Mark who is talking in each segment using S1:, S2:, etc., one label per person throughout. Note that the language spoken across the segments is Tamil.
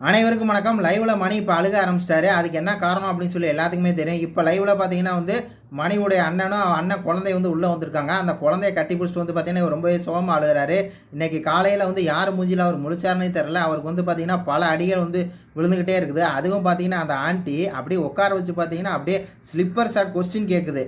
S1: அனைவருக்கும் வணக்கம். லைவ்ல மணி இப்போ அழுக ஆரம்பிச்சிட்டாரு. அதுக்கு என்ன காரணம் அப்படின்னு சொல்லி எல்லாத்துக்குமே தெரியும். இப்போ லைவ்ல பார்த்தீங்கன்னா வந்து மணியுடைய அண்ணனும் அண்ணன் குழந்தை வந்து உள்ளே வந்திருக்காங்க. அந்த குழந்தைய கட்டி பிடிச்சிட்டு வந்து பார்த்தீங்கன்னா ரொம்பவே சோகமாக அழுகிறாரு. இன்னைக்கு காலையில் வந்து யார் மூஞ்சியில் அவர் முழிச்சாருன்னே தெரில அவருக்கு வந்து பார்த்தீங்கன்னா பல அடிகள் வந்து விழுந்துக்கிட்டே இருக்குது. அதுவும் பார்த்தீங்கன்னா அந்த ஆண்டி அப்படியே உட்கார வச்சு பார்த்தீங்கன்னா அப்படியே ஸ்லிப்பர் ஷாட் கொஸ்டின் கேட்குது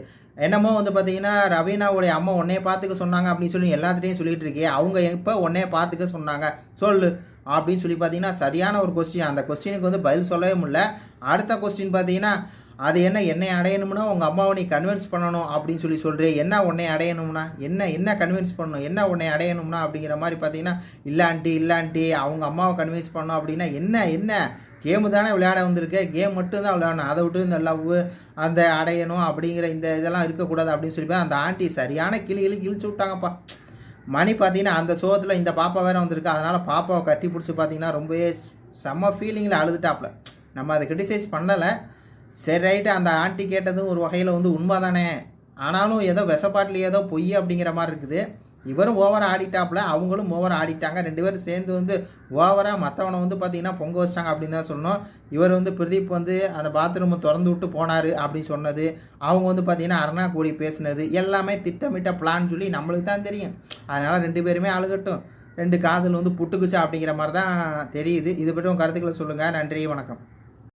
S1: என்னமோ வந்து பார்த்தீங்கன்னா ரவீனாவுடைய அம்மா உன்னைய பார்த்துக்க சொன்னாங்க அப்படின்னு சொல்லி எல்லாத்துட்டையும் சொல்லிகிட்டு இருக்கே. அவங்க எப்போ உன்னைய பார்த்துக்க சொன்னாங்க. சொல்லு. அப்படின்னு சொல்லி பார்த்தீங்கன்னா சரியான ஒரு கொஸ்டின் அந்த கொஸ்டினுக்கு வந்து பதில் சொல்லவே முடியல. அடுத்த கொஸ்டின் பார்த்தீங்கன்னா அது என்ன என்னை அடையணும்னா உங்கள் அம்மாவை நீ கன்வின்ஸ் பண்ணணும் அப்படின்னு சொல்லி சொல்கிறே என்ன உன்னை அடையணும்னா? என்ன என்ன கன்வின்ஸ் பண்ணணும்? என்ன உன்னை அடையணும்னா அப்படிங்கிற மாதிரி பார்த்தீங்கன்னா இல்லாண்டி இல்லாண்டி அவங்க அம்மாவை கன்வின்ஸ் பண்ணணும் அப்படின்னா என்ன என்ன? கேமு தானே விளையாட வந்திருக்கு. கேம் மட்டும்தான் விளையாடணும். அதை விட்டு இந்த லவ் அந்த அடையணும் அப்படிங்கிற இந்த இதெல்லாம் இருக்கக்கூடாது அப்படின்னு சொல்லி அந்த ஆண்டி சரியான கிளி கிளி கிழிச்சு விட்டாங்கப்பா. மணி பார்த்தீங்கன்னா அந்த சோகத்தில் இந்த பாப்பா வேறு வந்திருக்கு. அதனால் பாப்பாவை கட்டி பிடிச்சி பார்த்தீங்கன்னா ரொம்பவே செம்ம ஃபீலிங்கில் அழுதுட்டாப்புல. நம்ம அதை கிரிட்டிசைஸ் பண்ணலை. சரி ரைட்டு அந்த ஆண்டி கேட்டதும் ஒரு வகையில் வந்து உண்மை தானே ஆனாலும் ஏதோ விசப்பாட்டில் ஏதோ பொய் அப்படிங்கிற மாதிரி இருக்குது. இவரும் ஓவராக ஆடிட்டாப்புல அவங்களும் ஓவர் ஆடிட்டாங்க. ரெண்டு பேரும் சேர்ந்து வந்து ஓவராக மற்றவனை வந்து பார்த்தீங்கன்னா பொங்க வச்சிட்டாங்க அப்படின்னு தான் சொன்னோம் இவர் வந்து பிரதீப் வந்து அந்த பாத்ரூமை திறந்து விட்டு போனார் அப்படின்னு சொன்னது. அவங்க வந்து பார்த்தீங்கன்னா அருணா கூடி பேசினது. எல்லாமே திட்டமிட்ட பிளான் சொல்லி நம்மளுக்கு தான் தெரியும். அதனால் ரெண்டு பேருமே அழுகட்டும். ரெண்டு காதல் வந்து புட்டுக்குச்சா அப்படிங்கிற மாதிரி தான் தெரியுது. இது பற்றி உங்கள் கருத்துக்களை சொல்லுங்கள் நன்றி வணக்கம்.